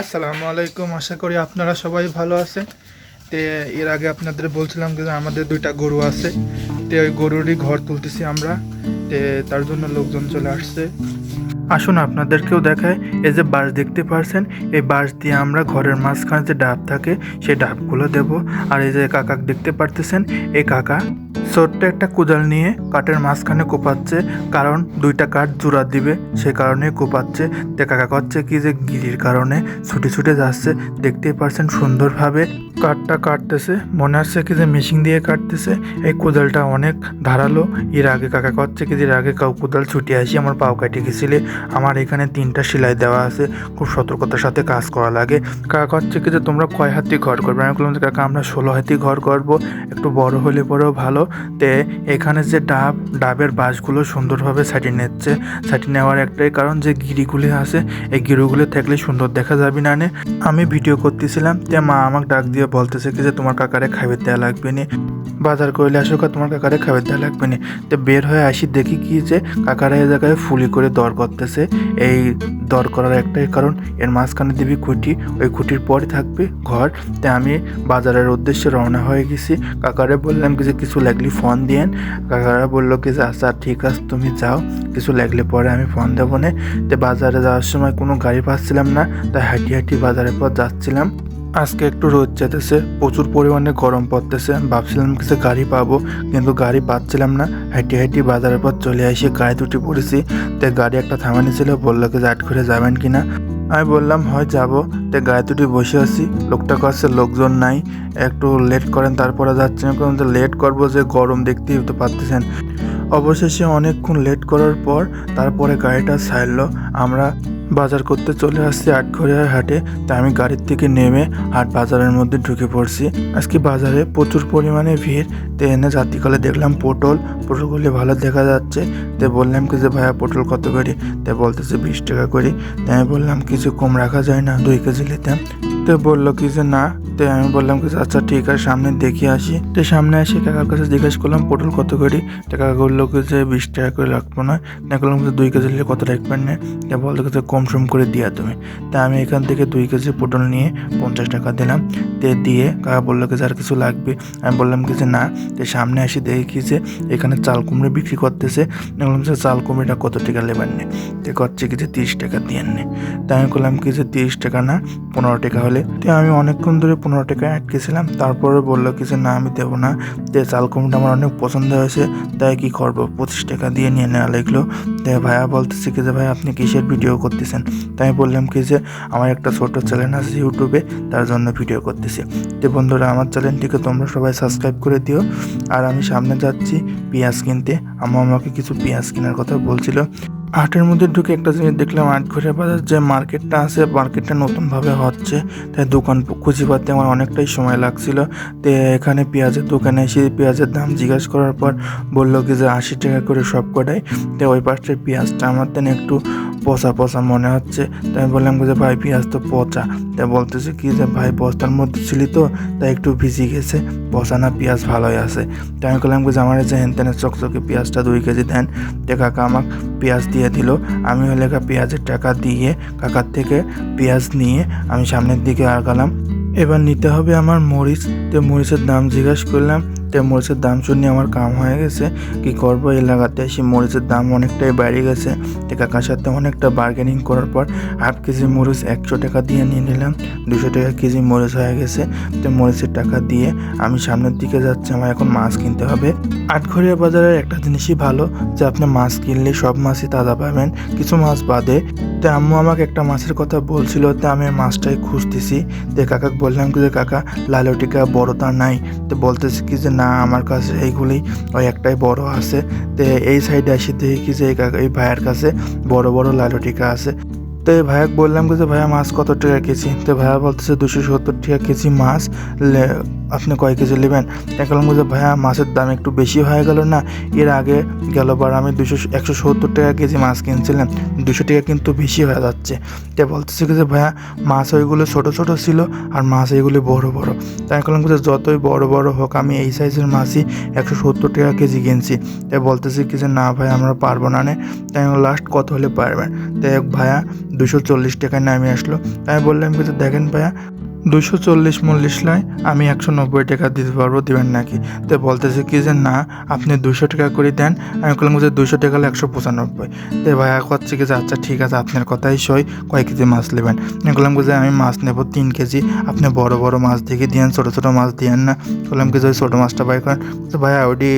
আসসালামু আলাইকুম আশা করি আপনারা সবাই ভালো আছেন। তে, এর আগে আপনাদের বলছিলাম যে আমাদের দুইটা গরু আছে। তে, ওই গরুরই ঘর তুলতেছি আমরা। তে, তার জন্য লোকজন চলে আসছে। আসুন আপনাদেরকেও দেখায় এই যে বাঁশ দেখতে পারছেন, এই বাঁশ দিয়ে আমরা ঘরের মাঝখানে যে ডাব থাকে, সেই ডাবগুলো দেব। আর এই যে কাকা দেখতে পারতেছেন, এই কাকা ছোট্ট একটা কোদাল নিয়ে কাঠের মাঝখানে কোপাচ্ছে, কারণ দুইটা কাঠ জোড়া দিবে, সে কারণে কোপাচ্ছে। কাকা করছে কি যে গিরির কারণে ছুটে ছুটে যাচ্ছে, দেখতেই পারছেন সুন্দরভাবে কাঠটা কাটতেছে। মনে হচ্ছে কি যে মেশিন দিয়ে কাটতেছে। এই কোদালটা অনেক ধারালো। এর আগে কাকা করছে কি যে, এর আগে কাউ কোদাল ছুটে আসি, আমার পাও কাটে গেছিলে। আমার এখানে তিনটা সেলাই দেওয়া আছে, খুব সতর্কতার সাথে কাজ করা লাগে। কাকা করছে কি যে, তোমরা কয় হাতি ঘর করবে? আমি বললাম যে, কাকা, আমরা ষোলো হাতি ঘর করব। একটু বড় হলে পরেও ভালো। তে এখানে যে ডাব, ডাবের বাঁশগুলো সুন্দরভাবে সাটিয়ে নিচ্ছে। সাটিয়ে নেওয়ার একটাই কারণ যে গিরিগুলি আছে, এই গিরিগুলি থাকলে সুন্দর দেখা যাবে না নে। আমি ভিডিও করতেছিলাম, তে মা আমাকে ডাক দিয়ে বলতেছে কি যে তোমার কাকারে খাবার দেওয়া লাগবে নি। বাজার করলে আসো তোমার কাকারে খাবার দেওয়া লাগবে নি। তো বের হয়ে আসি দেখি কি যে কাকারা এই জায়গায় ফুলি করে দর করতেছে। এই দর করার একটাই কারণ, এর মাঝখানে দিবি খুঁটি, ওই খুঁটির পরে থাকবে ঘর। তাই আমি বাজারের উদ্দেশ্যে রওনা হয়ে গেছি। কাকারে বললাম কি যে কিছু লাগলে ফোন দিয়েন। কাকারা বলল কি আচ্ছা ঠিক আছে, তুমি যাও। কিছু লাগলে পরে আমি ফোন দেবো না। তো বাজারে যাওয়ার সময় কোনো গাড়ি পাচ্ছিলাম না, তাই হাঁটি হাঁটি বাজারের পর যাচ্ছিলাম। আজকে একটু রোদ যেতেছে, প্রচুর পরিমাণে গরম পড়তেছে। ভাবছিলাম কিছু গাড়ি পাবো, কিন্তু গাড়ি পাচ্ছিলাম না। হাঁটি হাঁটি বাজারের পর চলে এসে গাড়ি দুটি পড়েছি। তাই গাড়ি একটা থামানি ছিল, বলল কি আট করে যাবেন কি না? আমি বললাম, হয়, যাব। তে গায়ে দুটি বসে আছি। লোকটা কাছে লোকজন নাই। একটু লেট করেন, তারপরে যাচ্ছেন কারণ লেট করব যে গরম দেখতেই তো পারতেছেন। অবশেষে অনেকক্ষণ লেট করার পর তারপরে গাড়িটা ছাড়লো। আমরা বাজার করতে চলে আসছি আটঘরিয়ার হাটে, তাই আমি গাড়ির থেকে নেমে হাট বাজারের মধ্যে ঢুকে পড়ছি। আজকে বাজারে প্রচুর পরিমাণে ভিড়। তো এনে রাত্রিকালে দেখলাম পটল। পটলগুলি ভালো দেখা যাচ্ছে। তো বললাম কি যে, ভাইয়া, পটল কত করে? তো বলতেছে, বিশ টাকা করে। তাই আমি বললাম, কিছু কম রাখা যায় না, দুই কেজি নিতাম। তো বলল কি যে, না তো আমি বললাম কি আচ্ছা ঠিক আছে, সামনে দেখে আসি। তো সামনে এসে কাকার কাছে জিজ্ঞেস করলাম, পটল কত করে? তো কাকা বলল কি, যে বিশ টাকা করে রাখব না। না করলাম দুই কেজি নিলে কত রাখবেন? না, তো বলল কম সম করে দিয়া তুমি। তা আমি এখান থেকে দুই কেজি পটল নিয়ে পঞ্চাশ টাকা দিলাম। তে দিয়ে কাকা বলল কি, যে আর কিছু লাগবে? আমি বললাম কি, যে না। তো সামনে এসে দেখি যে এখানে চাল কুমড়ো বিক্রি করতেছে। বললাম যে, চাল কুমড়োটা কত টাকা নেবেন নে? তো করছে কি, যে তিরিশ টাকা দিয়ে নে। তাই আমি করলাম কি, যে তিরিশ টাকা না, পনেরো টাকা হলে। তো আমি অনেকক্ষণ ধরে পনেরো টাকা আটকেছিলাম। তারপরে বলল কি যে না, আমি দেবো না। তো চাল কুমড়োটা আমার অনেক পছন্দ হয়েছে, তাই কি করব? পঁচিশ টাকা দিয়ে নিয়ে নেওয়া লাগল। তাই ভাইয়া বলতেছে কি যে ভাই আপনি কিসের ভিডিও করতেছেন? তাই বললাম কি যে, আমার একটা ছোট চ্যানেল আছে ইউটিউবে তার জন্য ভিডিও করতেছি। তো বন্ধুরা, আমার চ্যানেলটিকে তোমরা সবাই সাবস্ক্রাইব করে দিও। আর আমি সামনে যাচ্ছি, পেঁয়াজ কিনতে। আমার আমাকে কিছু পেঁয়াজ কেনার কথা বলছিল। হাটের মধ্যে ঢুকে একটা জিনিস দেখলাম আটঘরিয়া বাজার যে মার্কেটটা আছে, মার্কেটটা নতুনভাবে হচ্ছে। তাই দোকান খুঁজে পাতে আমার অনেকটাই সময় লাগছিল। তো এখানে পেঁয়াজের দোকানে এসে পেঁয়াজের দাম জিজ্ঞাসা করার পর বলল কি যে আশি টাকা করে সব কটাই। তো ওই পাশের পেঁয়াজটা আমার তেন একটু পচা পচা মনে হচ্ছে। তাই আমি বললাম যে ভাই পেঁয়াজ তো পচা। তাই বলতেছে কি যে ভাই বস্তার মধ্যে ছিলি তো, তাই একটু ভিজে গেছে। পচা না পেঁয়াজ ভালোই আছে। তাই আমি বললাম যে আমার যে হেনতেনের চকচকে পেঁয়াজটা দুই কেজি দেন। তো কাকা আমাকে পেঁয়াজ দিয়ে দিল। আমি হলে পেঁয়াজের টাকা দিয়ে কাকার থেকে পেঁয়াজ নিয়ে আমি সামনের দিকে আগালাম। এবার নিতে হবে আমার মরিচ। তো মরিচের দাম জিজ্ঞাসা করলাম তো মরিচের দাম শুনে আমার কাম হয়ে গেছে। কি করব? এলাকাতে এসে মরিচের দাম অনেকটাই বেড়ে গেছে। কাকার সাথে অনেকটা বার্গেনিং করার পর হাফ কেজি মরিচ একশো টাকা দিয়ে নিয়ে নিলাম। দুশো টাকা কেজি মরিচ হয়ে গেছে। তো মরিচের টাকা দিয়ে আমি সামনের দিকে যাচ্ছি। আমার এখন মাছ কিনতে হবে। আটঘরিয়া বাজারের একটা জিনিসই ভালো, যে আপনি মাছ কিনলে সব মাছই তাজা পাবেন। কিছু মাছ বাদে। তো আম্মু আমাকে একটা মাছের কথা বলছিল, তো আমি মাছটাই খুঁজতেছি। তো কাকাকে বললাম কি যে, কাকা, লালটিকা বড়তা নাই। তো বলতেছি কি যে, না আমার কাছে এইগুলি ওই একটাই বড় আছে। তো এই সাইডে এসে দেখি যে এই ভাইয়ের কাছে বড় বড় লালটিকা আছে। তো এই ভাইয়াক বললাম যে, ভাইয়া, মাছ কত টাকা কেজি? তো ভাইয়া বলতেছে, দুশো সত্তর টাকা কেজি মাছ। আপনি কয় কেজি নেবেন? দেখলাম যে, ভাইয়া, মাছের দাম একটু বেশি হয়ে গেল না। এর আগে গেলবার আমি দুশো একশো সত্তর টাকা কেজি মাছ কিনছিলাম। দুশো টাকা কিন্তু বেশি হয়ে যাচ্ছে। তো বলতেছে যে, ভাইয়া, মাছ ওইগুলো ছোট ছোট ছিল আর মাছ এইগুলো বড় বড়। তাই বললাম যে, যতই বড় বড় হোক, আমি এই সাইজের মাছই একশো সত্তর টাকা কেজি কিনছি। তাই বলতেছি কি যে, না ভাই আমরা পারব না নে। তাই লাস্ট কত হলে পারবেন? তাই ভাইয়া দুশো চল্লিশ টাকায় নামিয়ে আসলো। আমি বললাম কিছু দেখেন ভাইয়া দুশো চল্লিশ মল্লিশ লাই আমি একশো নব্বই টাকা দিতে পারব, দেবেন নাকি? তো বলতেছে কি যে, না, আপনি দুশো টাকা করে দেন। আমি বললাম যে দুশো টাকা হলে একশো পঁচানব্বই। তো ভাইয়া করছে কি যে আচ্ছা ঠিক আছে, আপনার কথাই সই, কয় কেজি মাছ নেবেন? আমি বললাম যে, আমি মাছ নেব তিন কেজি, আপনি বড় বড় মাছ দেখে দিয়েন, ছোটো ছোটো মাছ দিয়েন না। বললাম কি যে, ওই ছোটো মাছটা বাই করেন। তো ভাইয়া ওটি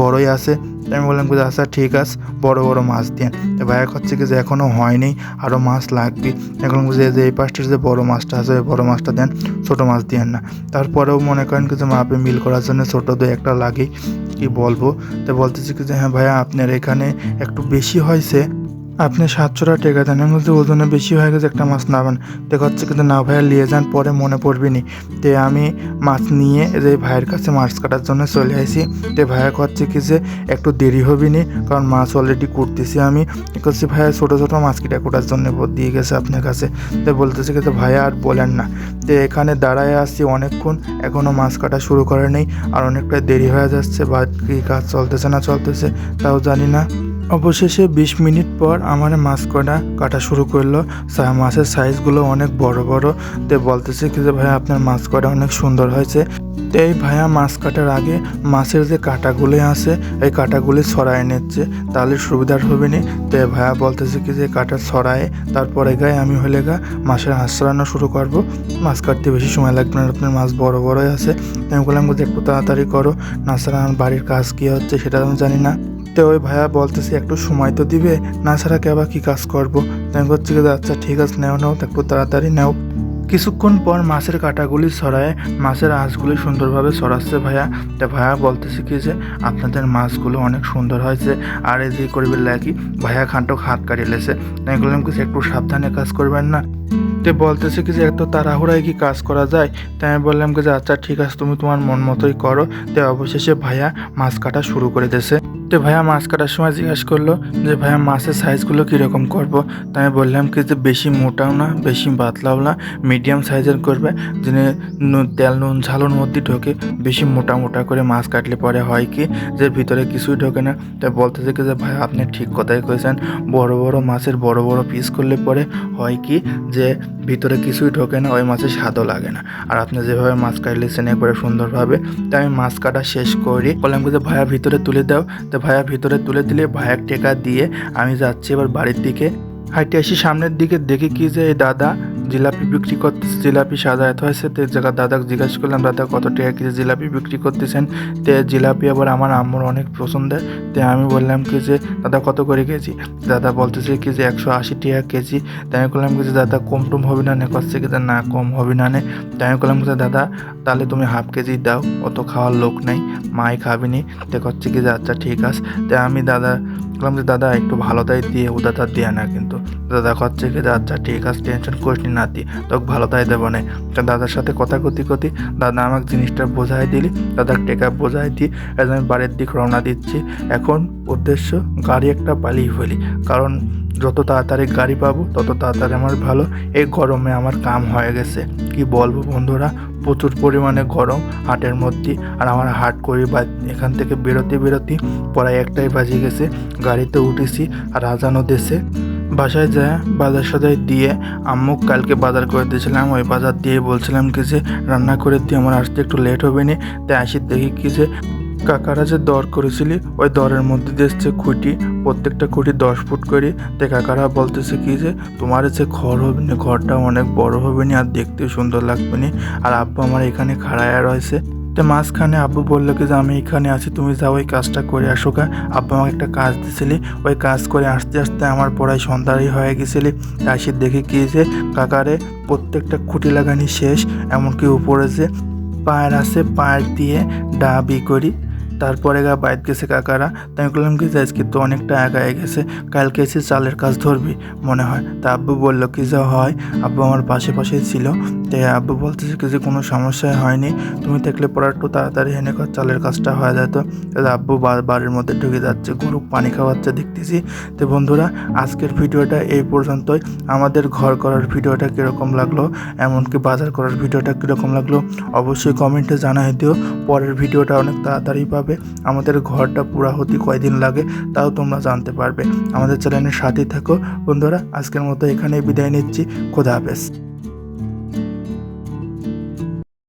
বড়ই আছে। তো আমি বললাম যে আচ্ছা ঠিক আছে, বড় বড় মাছ দিয়ে তো ভাইয়া হচ্ছে কি যে এখনও হয়নি আরও মাছ লাগবে। এখন বুঝে যে এই পাশটার যে বড় মাছটা আছে, ওই বড়ো মাছটা দেন, ছোটো মাছ দিয়েন না। তারপরেও মনে করেন কি যে মাপে মিল করার জন্য ছোটো দু একটা লাগে, কি বলব? তো বলতেছি কি যে হ্যাঁ ভাইয়া, আপনার এখানে একটু বেশি হয়েছে। আপনি সাতশোটা টাকা দেন। আমি বলছি, ওজনে বেশি হয়ে গেছে, একটা মাছ নাবেন। দেখো হচ্ছে কিন্তু না ভাইয়া, নিয়ে যান, পরে মনে পড়বে নি। তে আমি মাছ নিয়ে যে ভাইয়ের কাছে মাছ কাটার জন্য চলে আসি তে ভাইয়া করছে কি যে একটু দেরি হবে নি, কারণ মাছ অলরেডি কুটতেছি আমি। করছি ভাইয়া, ছোটো ছোটো মাছ কিটা কুটার জন্য দিয়ে গেছে আপনার কাছে। তে বলতেছে কিন্তু ভাইয়া, আর বলেন না। তো এখানে দাঁড়ায় আসছি অনেকক্ষণ এখনও মাছ কাটা শুরু করে নেই আর অনেকটা দেরি হয়ে যাচ্ছে বা কি কাজ চলতেছে না চলতেছে, তাও জানি না। অবশেষে বিশ মিনিট পর আমার মাছ কটা কাটা শুরু করল। মাছের সাইজগুলো অনেক বড় বড়। তো বলতেছে কি যে, ভাইয়া, আপনার মাছ কটা অনেক সুন্দর হয়েছে। তো এই ভাইয়া মাছ কাটার আগে মাছের যে কাটাগুলি আছে, এই কাটাগুলি ছড়াই নিচ্ছে। তাহলে সুবিধার হবে নি। তো এই ভাইয়া বলতেছে কি যে কাটা ছড়ায়, তারপরে গায়ে আমি হলে গা মাছের হাঁস ছড়ানো শুরু করব। মাছ কাটতে বেশি সময় লাগবে না আপনার মাছ বড় বড়ই আছে। আমি বললাম যে একটু তাড়াতাড়ি করো। না ছাড়া আমার বাড়ির কাজ কী হচ্ছে সেটা আমি জানি না। তো ওই ভাইয়া বলতেছে একটু সময় তো দিবে না ছাড়া কে আবার কী কাজ করব? তাই করছি আচ্ছা ঠিক আছে নেও নাও একটু তাড়াতাড়ি নাও। কিছুক্ষণ পর মাছের কাঁটাগুলি ছড়ায় মাছের আঁশগুলি সুন্দরভাবে সরাচ্ছে ভাইয়া তা ভাইয়া বলতেছে কি যে আপনাদের মাছগুলো অনেক সুন্দর হয়েছে আর এই যে করবে লাগি ভাইয়া খানটক হাত কাটিয়ে লেছে। তাই বললাম কি যে, একটু সাবধানে কাজ করবেন না? তে বলতেছে কি যে এত তাড়াহুড়ায় কি কাজ করা যায়? তাই আমি বললাম কি যে আচ্ছা ঠিক আছে, তুমি তোমার মন মতোই করো। তো অবশেষে ভাইয়া মাছ কাটা শুরু করে দিয়েছে। তো ভাইয়া মাছ কাটার সময় জিজ্ঞাসা করল যে, ভাইয়া, মাছের সাইজগুলো কীরকম করব? তাই আমি বললাম কি যে, বেশি মোটাও না, বেশি পাতলাও না, মিডিয়াম সাইজের করবে, যিনি তেল, নুন, ঝালুর মধ্যে ঢোকে, বেশি মোটা মোটা করে মাছ কাটলে পরে হয় কি যে, ভিতরে কিছুই ঢোকে না। তাই বলতেছে কি যে ভাই আপনি ঠিক কথাই কয়েছেন বড় বড় মাছের বড় বড় পিস করলে পরে হয় কি যে ভিতরে কিছুই ঢোকে না, ওই মাছের স্বাদও লাগে না। আর আপনি যেভাবে মাছ কাটলেছেন একবারে সুন্দরভাবে তো আমি মাছ কাটা শেষ করি। বললাম যে ভাইয়া ভিতরে তুলে দাও। তো ভাইয়া ভিতরে তুলে দিলে ভাইয়ার টেকা দিয়ে আমি যাচ্ছি এবার বাড়ির দিকে। হাইটে আসি সামনের দিকে, দেখি কি যে এই দাদা জিলাপি বিক্রি করতেছে, জিলাপি সাজায়ত হয়েছে। তো জায়গা দাদাকে জিজ্ঞাসা করলাম, দাদা, কত টাকা কেজি জিলাপি বিক্রি করতেছেন? তে জিলাপি আবার আমার আম্মুর অনেক পছন্দের। তে আমি বললাম কি যে, দাদা, কত করে কেজি? দাদা বলতেছে কি যে, একশো আশি টাকা কেজি। তাই আমি বললাম কি যে, দাদা, কম টম হবে না নে? করছে কি না, কম হবে না নে। তাই আমি বললাম কি যে, দাদা, তাহলে তুমি হাফ কেজি দাও, অত খাওয়ার লোক নেই, মাই খাবিনি। তে করছে কি যে আচ্ছা ঠিক আছে। তাই আমি দাদা বললাম যে, দাদা, একটু ভালো তাই দিয়ে উদাতা দিয়ে না কিন্তু। দাদা করছে কি যে আচ্ছা ঠিক আছে, টেনশন করিস নি নাতি, তোকে ভালো তাই দেবো না। তো দাদার সাথে কথা কতি কতি দাদা আমাকে জিনিসটা বোঝাই দিলি, দাদার টেকা বোঝাই দিয়ে আমি বাড়ির দিক রওনা দিচ্ছি। এখন উদ্দেশ্য, গাড়ি একটা পালিয়ে ফেলি, কারণ যত তাড়াতাড়ি গাড়ি পাবো, তত তাড়াতাড়ি আমার ভালো। এই গরমে আমার কাম হয়ে গেছে। কি বলব বন্ধুরা, প্রচুর পরিমাণে গরম, হাটের মধ্যে, আর আমার হাট করি বা এখান থেকে বেরোতে বেরোতে প্রায় একটাই বাজে গেছে। গাড়িতে উঠেছি, আর আজানো দেশে বাসায় যায়, বাজার সদাই দিয়ে আম্মু কালকে বাজার করে দিয়েছিলাম, ওই বাজার দিয়ে বলছিলাম কি যে রান্না করে দিয়ে আমার আসতে একটু লেট হবে নি। তাই আসি দেখি কি যে কাকারা যে দর করেছিলি, ওই দরের মধ্যে দিচ্ছে খুঁটি, প্রত্যেকটা খুঁটি দশ ফুট করে। তো কাকারা বলতেছে কি যে, তোমার যে ঘর হবে না, ঘরটা অনেক বড় হবে না, আর দেখতে সুন্দর লাগবে না। আর আব্বা আমার এখানে খাড়ায় রয়েছে। তো মাঝখানে আব্বু বলল কি যে, আমি এখানে আছি, তুমি যাও ওই কাজটা করে আসো কা আব্বু আমাকে একটা কাজ দিছিলি, ওই কাজ করে আসতে আসতে আমার পড়ায় সন্ধ্যারই হয়ে গেছিলি। তাই সে দেখে কি যে, কাকারে প্রত্যেকটা খুঁটি লাগানি শেষ, এমনকি উপরে যে পায়ের আছে, পায়ের দিয়ে ডাবি করি তারপরে গা বাইর গেছে কাকারা। তাই আমি বললাম, কি যে আজকে তো অনেকটা আগায় গেছে। কালকে এসে চালের কাজ ধরবি। মনে হয়। তা আব্বু বলল, কি যে হয়? আব্বু আমার পাশে পাশেই ছিল। তাই আব্বু বলতেছে কি যে, কোনো সমস্যাই হয়নি। তুমি দেখলে পরে একটু তাড়াতাড়ি হেনে চালের কাজটা হয়ে যেত। তাহলে আব্বু বাড়ির মধ্যে ঢুকে যাচ্ছে গরু পানি খাওয়াচ্ছে, দেখতেছি। তো বন্ধুরা, আজকের ভিডিওটা এই পর্যন্তই। আমাদের ঘর করার ভিডিওটা কীরকম লাগল? এমনকি বাজার করার ভিডিওটা কীরকম লাগল? অবশ্যই কমেন্টে জানাই দিও। পরের ভিডিওটা অনেক তাড়াতাড়ি পাবে। হবে। আমাদের ঘরটা পুরা হতে কয়দিন লাগে তাও তোমরা জানতে পারবে। আমাদের চ্যানেলের সাথেই থাকো। বন্ধুরা, আজকের মতো এখানেই বিদায় নিচ্ছি। খোদা হাফেজ।